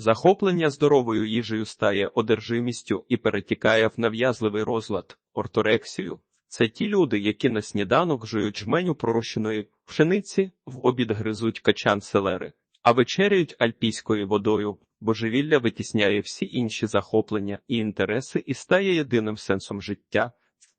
Захоплення здоровою їжею стає одержимістю і перетікає в нав'язливий розлад, орторексію. Це ті люди, які на сніданок жують жменю пророщеної пшениці, в обід гризуть качан селери, а вечеряють альпійською водою. Божевілля витісняє всі інші захоплення і інтереси і стає єдиним сенсом життя.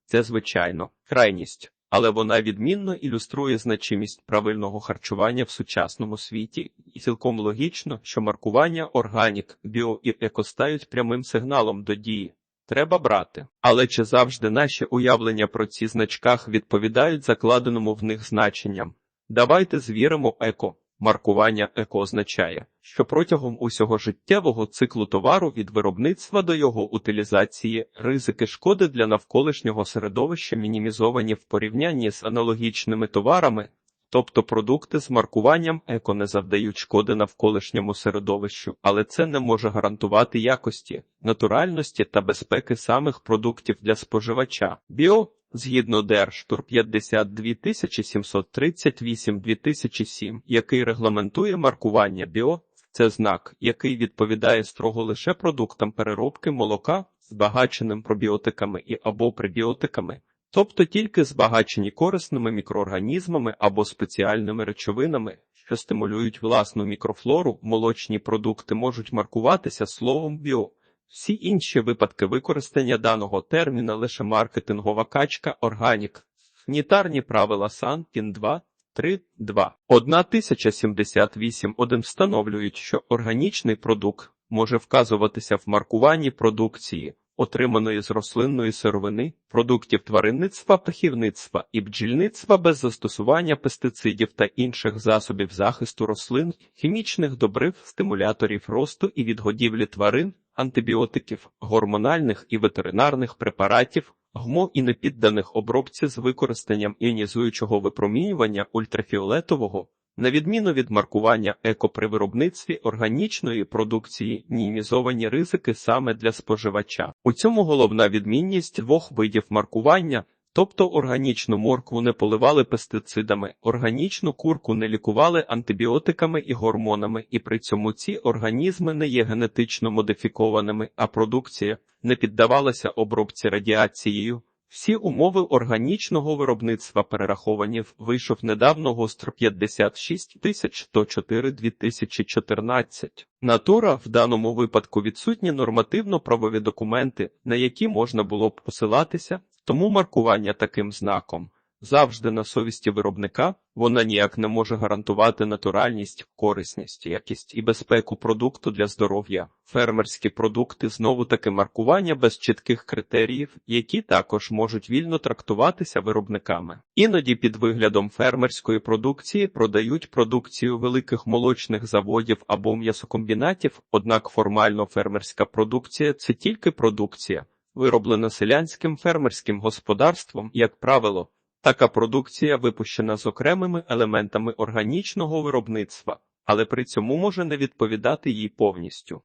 Це, звичайно, крайність, але вона відмінно ілюструє значимість правильного харчування в сучасному світі, і цілком логічно, що маркування органік, біо і еко стають прямим сигналом до дії. Треба брати. Але чи завжди наші уявлення про ці значках відповідають закладеному в них значенням? Давайте звіримо еко. Маркування еко означає, що протягом усього життєвого циклу товару від виробництва до його утилізації ризики шкоди для навколишнього середовища мінімізовані в порівнянні з аналогічними товарами, тобто продукти з маркуванням еко не завдають шкоди навколишньому середовищу, але це не може гарантувати якості, натуральності та безпеки самих продуктів для споживача. Біо Згідно Держтур 52738-2007, який регламентує маркування біо, це знак, який відповідає строго лише продуктам переробки молока, збагаченим пробіотиками і або пребіотиками, тобто тільки збагачені корисними мікроорганізмами або спеціальними речовинами, що стимулюють власну мікрофлору, молочні продукти можуть маркуватися словом біо. Всі інші випадки використання даного терміна лише маркетингова качка органік. Санітарні правила сан Кін 2, 3, 2. 1078 1 встановлюють, що органічний продукт може вказуватися в маркуванні продукції, отриманої з рослинної сировини, продуктів тваринництва, птахівництва і бджільництва без застосування пестицидів та інших засобів захисту рослин, хімічних добрив, стимуляторів росту і відгодівлі тварин антибіотиків, гормональних і ветеринарних препаратів, гмо і непідданих обробці з використанням іонізуючого випромінювання ультрафіолетового, на відміну від маркування еко при виробництві органічної продукції, мінімізовані ризики саме для споживача. У цьому головна відмінність двох видів маркування. Тобто органічну моркву не поливали пестицидами, органічну курку не лікували антибіотиками і гормонами, і при цьому ці організми не є генетично модифікованими, а продукція не піддавалася обробці радіацією. Всі умови органічного виробництва перераховані вийшов недавно гостр 56104 2014. Натура в даному випадку відсутні нормативно-правові документи, на які можна було б посилатися, тому маркування таким знаком завжди на совісті виробника, вона ніяк не може гарантувати натуральність, корисність, якість і безпеку продукту для здоров'я. Фермерські продукти знову таки маркування без чітких критеріїв, які також можуть вільно трактуватися виробниками. Іноді під виглядом фермерської продукції продають продукцію великих молочних заводів або м'ясокомбінатів, однак формально фермерська продукція це тільки продукція. Вироблена селянським фермерським господарством, як правило, Така продукція випущена з окремими елементами органічного виробництва, але при цьому може не відповідати їй повністю.